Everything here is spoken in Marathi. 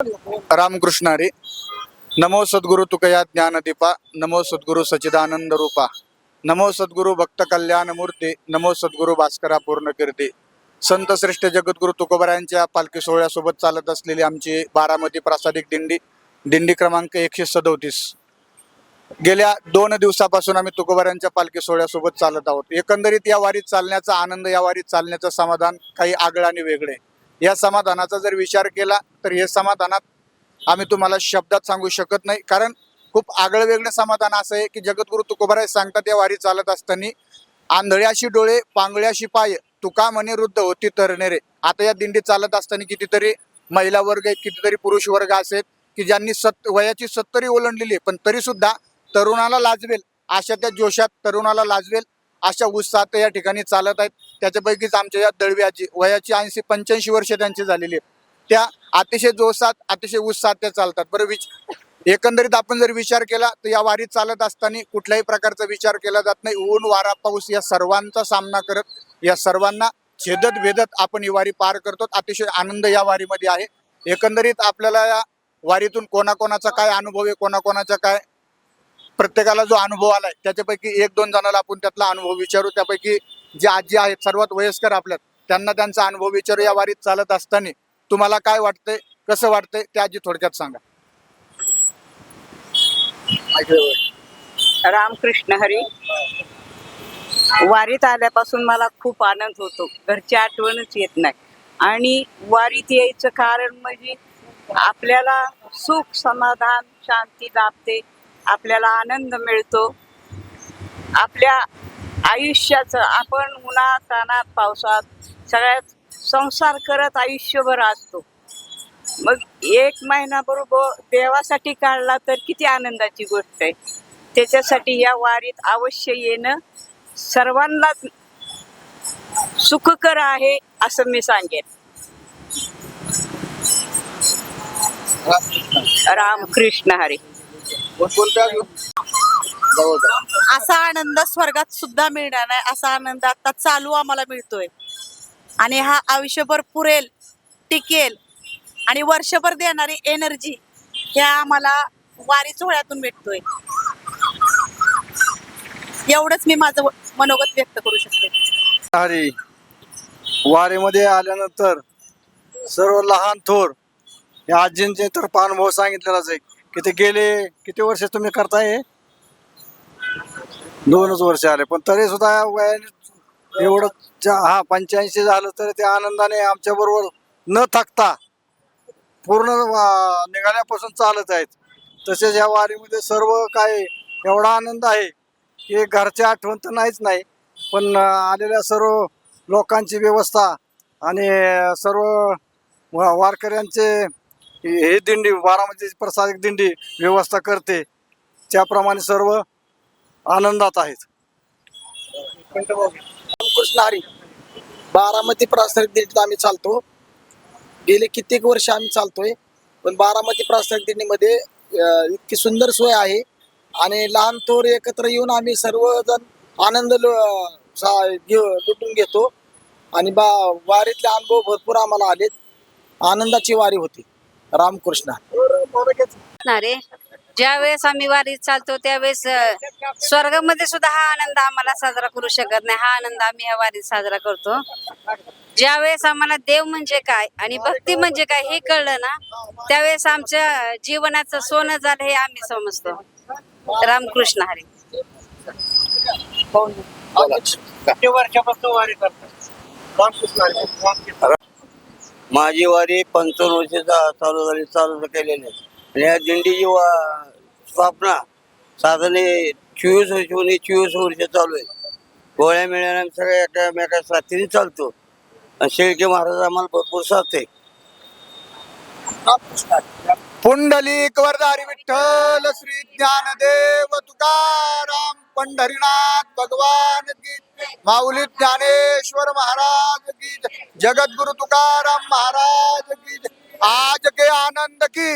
रामकृष्णारी नमो सद्गुरु तुकया ज्ञानदीपा. नमो सद्गुरु सचिदानंद रूपा. नमो सद्गुरु भक्त कल्याण मूर्ती. नमो सद्गुरु भास्करा पूर्ण कीर्ती संत श्रेष्ठ जगद्गुरु तुकोबरायांच्या पालखी सोहळ्यासोबत चालत असलेली आमची बारामती प्रासादिक दिंडी दिंडी क्रमांक एकशे सदोतीस. गेल्या दोन दिवसापासून आम्ही तुकोबऱ्यांच्या पालखी सोहळ्यासोबत चालत आहोत. एकंदरीत या वारीत चालण्याचा आनंद या वारीत चालण्याचं समाधान काही आगळं आणि वेगळे. या समाधानाचा जर विचार केला तर हे समाधानात आम्ही तुम्हाला शब्दात सांगू शकत नाही. कारण खूप आगळं वेगळं समाधान असं आहे की जगद्गुरु तुकोबराय सांगतात या वारी चालत असताना आंधळ्याशी डोळे पांगळ्याशी पाय तुका म्हणे वृद्ध होती तरणेरे आता या दिंडी चालत असताना कितीतरी महिला वर्ग आहेत कितीतरी पुरुष वर्ग असेल की ज्यांनी सत वयाची सत्तरी ओलांडलेली आहे. पण तरी सुद्धा तरुणाला लाजवेल अशा त्या जोशात तरुणाला लाजवेल अशा उत्साहात या ठिकाणी चालत आहेत. त्याच्यापैकीच आमच्या या दळव्याची वयाची ऐंशी पंच्याऐंशी वर्ष त्यांची झालेली आहेत त्या अतिशय जोशात अतिशय उत्साहात त्या चालतात. बरं विच एकंदरीत आपण जर विचार केला तर या वारीत चालत असताना कुठल्याही प्रकारचा विचार केला जात नाही. ऊन वारा पाऊस या सर्वांचा सामना करत या सर्वांना छेदत भेदत आपण ही वारी पार करतो. अतिशय आनंद या वारीमध्ये आहे. एकंदरीत आपल्याला या वारीतून कोणाकोणाचा काय अनुभव आहे कोणाकोणाचा काय प्रत्येकाला जो अनुभव आलाय त्याच्यापैकी एक दोन जणाला आपण त्यातला अनुभव विचारू. त्यापैकी जे आजी आहेत सर्वात वयस्कर आपल्यात त्यांना त्यांचा अनुभव विचारू. या वारीत चालत असताना तुम्हाला काय वाटतंय कसं वाटतंय ते आजी थोडक्यात सांगा. रामकृष्ण हरी. वारीत आल्यापासून मला खूप आनंद होतो. घरची आठवणच येत नाही. आणि वारीत यायचं कारण म्हणजे आपल्याला सुख समाधान शांती लाभते. आपल्याला आनंद मिळतो. आपल्या आयुष्याचं आपण उन्हात तानात पावसात सगळ्यात संसार करत आयुष्यभर असतो. मग एक महिना बरोबर देवासाठी काढला तर किती आनंदाची गोष्ट आहे. त्याच्यासाठी या वारीत अवश्य येणं सर्वांनाच सुखकर आहे असं मी सांगेन. रामकृष्ण हरी. असा आनंद स्वर्गात सुद्धा मिळणार नाही. असा आनंद आता चालू आम्हाला मिळतोय. आणि हा आयुष्यभर पुरेल टिकेल आणि वर्षभर देणारी एनर्जी ह्या आम्हाला वारी सोहळ्यातून भेटतोय. एवढंच मी माझं मनोगत व्यक्त करू शकते. हरी वारीमध्ये आल्यानंतर सर्व लहान थोर या आजींचे तर अनुभव सांगितलेलाच आहे. किती गेले किती वर्ष तुम्ही करताय हे? दोनच वर्ष आले पण तरी सुद्धा या वयाने एवढं चा- हा पंच्याऐंशी झालं तरी ते आनंदाने आमच्या बरोबर न थकता पूर्ण वा- निघाल्यापासून चालत आहेत तसेच या वारीमध्ये सर्व काय एवढा आनंद आहे की घरची आठवण तर नाहीच नाही पण अं, आलेल्या सर्व लोकांची व्यवस्था आणि सर्व वा- वारकऱ्यांचे हे दिंडी बारामती प्रसाद दिंडी व्यवस्था करते. त्याप्रमाणे सर्व आनंदात आहेत. रामकृष्ण हरी बारामती प्रासनिक दिंडीत आम्ही चालतो. गेले कित्येक वर्ष आम्ही चालतोय पण बारामती प्रासनिक दिंडीमध्ये इतकी सुंदर सोय आहे आणि लहान थोर एकत्र येऊन आम्ही सर्वजण आनंद लुटून घेतो. आणि बा वारीतले अनुभव भरपूर आम्हाला आलेत. आनंदाची वारी होती. रामकृष्ण. ज्या वेळेस आम्ही वारीत चालतो त्यावेळेस स्वर्गामध्ये सुद्धा हा आनंद आम्हाला साजरा करू शकत नाही. हा आनंद आम्ही ह्या वारीत साजरा करतो. ज्या वेळेस आम्हाला देव म्हणजे काय आणि भक्ती म्हणजे काय हे कळलं ना त्यावेळेस आमच्या जीवनाचं सोनं झालं हे आम्ही समजतो. रामकृष्ण हरी. माझी वारी पंचावन्न वर्षाचा चालू झाली चालू केलेली. आणि या दिंडीची वा स्थापना साधारण चोवीस वर्ष होऊन चोवीस वर्ष चालू आहे. गोळ्या मिळाल्या आम्ही सगळ्या एकामेका साथीने चालतो. आणि शेळके महाराज आम्हाला भरपूर साधते पुंडलिक वरदारी विठ्ठल श्री ज्ञानदेव तुकाराम पंढरीनाथ भगवान की माऊली ज्ञानेश्वर महाराज की जगत जगद्गुरु तुकाराम महाराज की आज के आनंद की